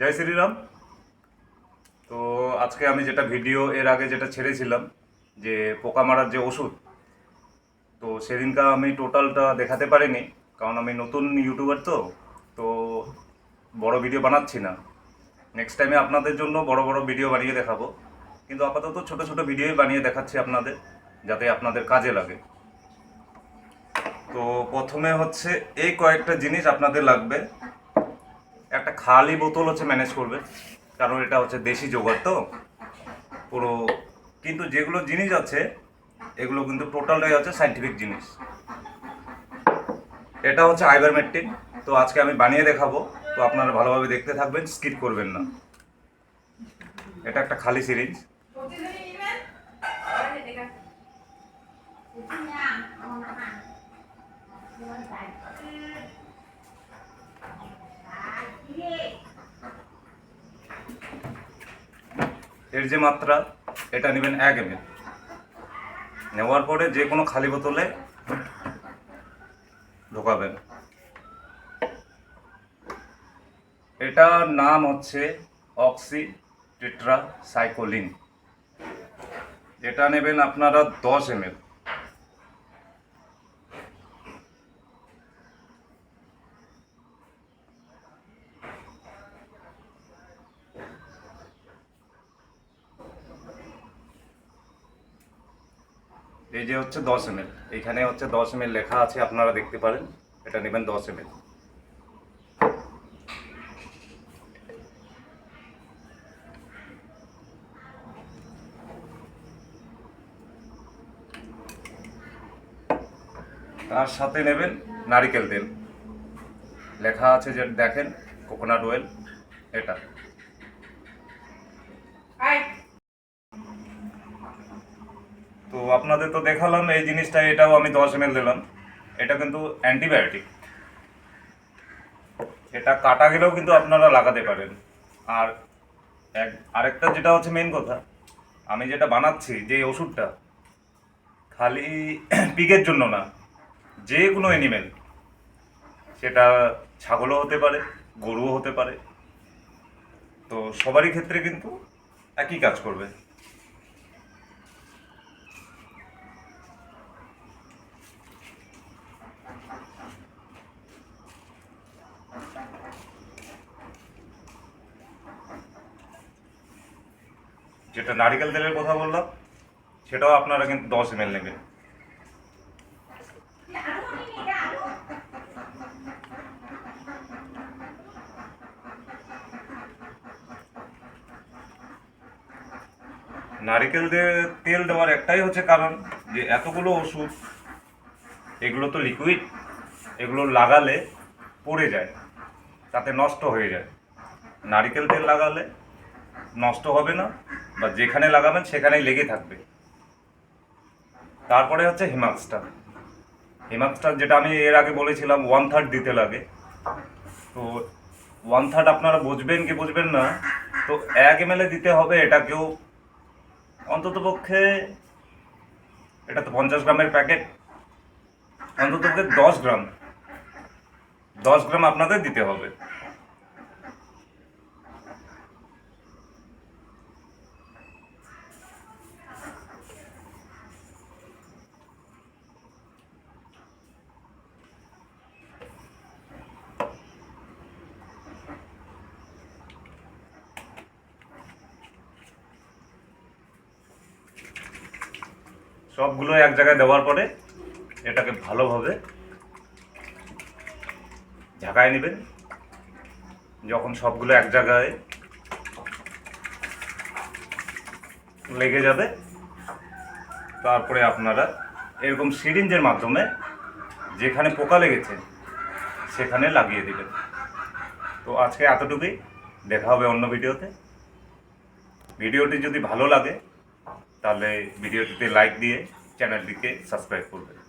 জয় শ্রীরাম। তো আজকে আমি যেটা ভিডিও এর আগে যেটা ছেড়েছিলাম, যে পোকা মারার যে ওষুধ, তো সেদিনকা আমি টোটালটা দেখাতে পারিনি, কারণ আমি নতুন ইউটিউবার তো তো বড় ভিডিও বানাচ্ছি না। নেক্সট টাইমে আপনাদের জন্য বড় বড় ভিডিও বানিয়ে দেখাবো। কিন্তু আপাতত ছোট ছোট ভিডিওই বানিয়ে দেখাচ্ছি আপনাদের, যাতে আপনাদের কাজে লাগে। তো প্রথমে হচ্ছে এই কয়েকটা জিনিস আপনাদের লাগবে। খালি বোতল হচ্ছে ম্যানেজ করবে। কারণ এটা হচ্ছে দেশি জোগাড় তো। পুরো, কিন্তু যেগুলো জিনিস আছে, এগুলো কিন্তু টোটালটাই হচ্ছে সাইন্টিফিক জিনিস। এটা হচ্ছে আইবার মেট্রিক তো আজকে আমি বানিয়ে দেখাবো। তো আপনারা ভালোভাবে দেখতে থাকবেন স্কিপ করবেন না। এটা একটা খালি সিরিঞ্জ। এর যে মাত্রা, এটা নেবেন এক এম নেওয়ার পরে যে কোনো খালি বোতলে ঢোকাবেন। এটার নাম হচ্ছে অক্সি টেট্রা সাইকোলিন এটা নেবেন আপনারা দশ এম এই যে হচ্ছে দশ এম এখানে হচ্ছে দশ এম লেখা আছে, আপনারা দেখতে পারেন। এটা নেবেন দশ এম তার সাথে নেবেন নারিকেল তেল। লেখা আছে যে দেখেন, কোকোনাট অয়েল, এটা। আপনাদের তো দেখালাম, এই জিনিসটা এটাও আমি দশ এম দিলাম। এটা কিন্তু অ্যান্টিবায়োটিক এটা কাটা গেলেও কিন্তু আপনারা লাগাতে পারেন। আর এক, আরেকটা যেটা হচ্ছে মেন কথা, আমি যেটা বানাচ্ছি, যে ওষুধটা, খালি পিকের জন্য না, যে কোনো অ্যানিমেল সেটা ছাগলও হতে পারে, গরুও হতে পারে। তো সবারই ক্ষেত্রে কিন্তু একই কাজ করবে। যেটা নারিকেল তেলের কথা বললাম, সেটাও আপনারা কিন্তু দশ এম নেবেন। নারিকেল তেল দেওয়ার একটাই হচ্ছে কারণ যে এতগুলো ওষুধ, এগুলো তো লিকুইড এগুলো লাগালে পড়ে যায়, তাতে নষ্ট হয়ে যায়। নারিকেল তেল লাগালে নষ্ট হবে না, বা যেখানে লাগাবেন সেখানেই লেগে থাকবে। তারপরে হচ্ছে হিমাক্সটা হিমাক্সটা যেটা আমি এর আগে বলেছিলাম ওয়ান থার্ড দিতে লাগে। তো ওয়ান থার্ড আপনারা বুঝবেন কি বুঝবেন না, তো এক এম দিতে হবে এটা কেউ অন্তত পক্ষে, এটা তো পঞ্চাশ গ্রামের প্যাকেট, অন্তত পক্ষে দশ গ্রাম। দশ গ্রাম আপনাদের দিতে হবে। সবগুলো এক জায়গায় দেওয়ার পরে এটাকে ভালোভাবে ঝাঁকায় নেবেন। যখন সবগুলো এক জায়গায় লেগে যাবে, তারপরে আপনারা এরকম সিরিঞ্জের মাধ্যমে যেখানে পোকা লেগেছে সেখানে লাগিয়ে দিবেন। তো আজকে এতটুকুই, দেখা হবে অন্য ভিডিওতে। ভিডিওটি যদি ভালো লাগে তাহলে ভিডিওটিতে লাইক দিয়ে চ্যানেলটিকে সাবস্ক্রাইব করবেন